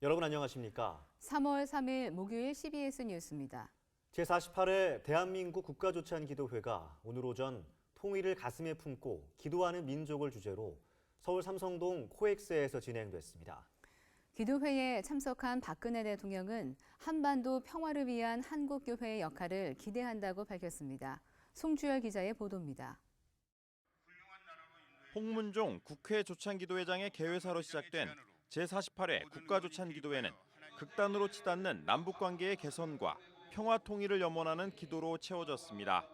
여러분 안녕하십니까? 3월 3일 목요일 CBS 뉴스입니다. 제48회 대한민국 국가조찬기도회가 오늘 오전 통일을 가슴에 품고 기도하는 민족을 주제로 서울 삼성동 코엑스에서 진행됐습니다. 기도회에 참석한 박근혜 대통령은 한반도 평화를 위한 한국교회의 역할을 기대한다고 밝혔습니다. 송주열 기자의 보도입니다. 홍문종 국회 조찬기도회장의 개회사로 시작된 제48회 국가조찬 기도회는 극단으로 치닫는 남북 관계의 개선과 평화 통일을 염원하는 기도로 채워졌습니다.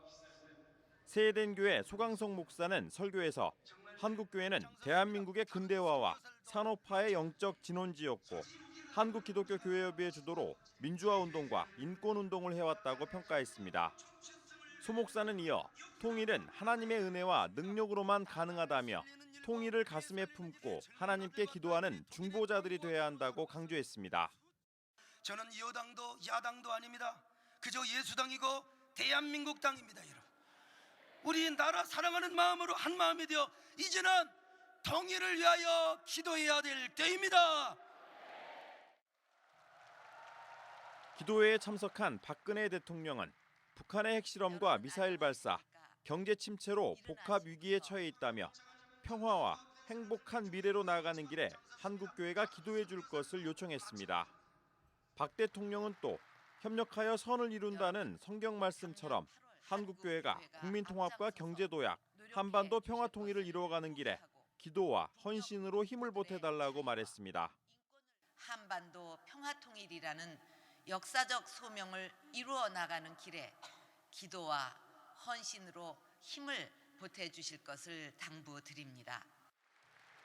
세eden 교회 소강성 목사는 설교에서 한국 교회는 대한민국의 근대화와 산업화의 영적 진원지였고 한국 기독교 교회협의회 주도로 민주화 운동과 인권 운동을 해왔다고 평가했습니다. 소 목사는 이어 통일은 하나님의 은혜와 능력으로만 가능하다며 통일을 가슴에 품고 하나님께 기도하는 중보자들이 되어야 한다고 강조했습니다. 저는 여당도 야당도 아닙니다. 그저 예수당이고 대한민국 당입니다, 여러분. 우리 나라 사랑하는 마음으로 한 마음이 되어 이제는 통일을 위하여 기도해야 될 때입니다. 기도회에 참석한 박근혜 대통령은 북한의 핵실험과 미사일 발사, 경제 침체로 복합 위기에 처해 있다며 평화와 행복한 미래로 나아가는 길에 한국교회가 기도해 줄 것을 요청했습니다. 박 대통령은 또 협력하여 선을 이룬다는 성경 말씀처럼 한국교회가 국민통합과 경제도약, 한반도 평화 통일을 이루어가는 길에 기도와 헌신으로 힘을 보태달라고 말했습니다. 한반도 평화통일이라는 역사적 소명을 이루어 나가는 길에 기도와 헌신으로 힘을 보태 주실 것을 당부드립니다.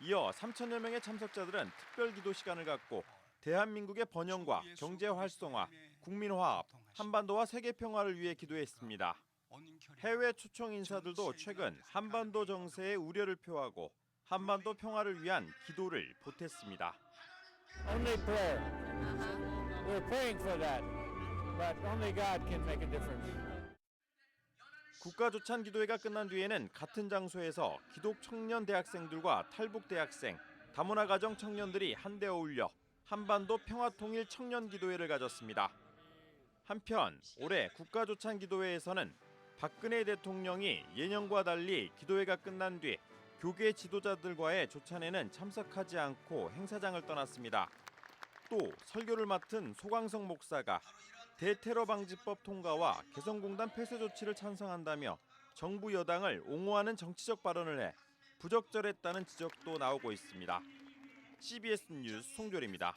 이어 3천여 명의 참석자들은 특별 기도 시간을 갖고 대한민국의 번영과 경제 활성화, 국민 화합, 한반도와 세계 평화를 위해 기도했습니다. 해외 초청 인사들도 최근 한반도 정세에 우려를 표하고 한반도 평화를 위한 기도를 보탰습니다. Only prayer. We're praying for that, but only God can make a difference. 국가조찬 기도회가 끝난 뒤에는 같은 장소에서 기독 청년 대학생들과 탈북 대학생, 다문화 가정 청년들이 한데 어울려 한반도 평화 통일 청년 기도회를 가졌습니다. 한편 올해 국가조찬 기도회에서는 박근혜 대통령이 예년과 달리 기도회가 끝난 뒤 교계 지도자들과의 조찬에는 참석하지 않고 행사장을 떠났습니다. 또 설교를 맡은 소강성 목사가 대테러 방지법 통과와 개성공단 폐쇄 조치를 찬성한다며 정부 여당을 옹호하는 정치적 발언을 해 부적절했다는 지적도 나오고 있습니다. CBS 뉴스 송졸입니다.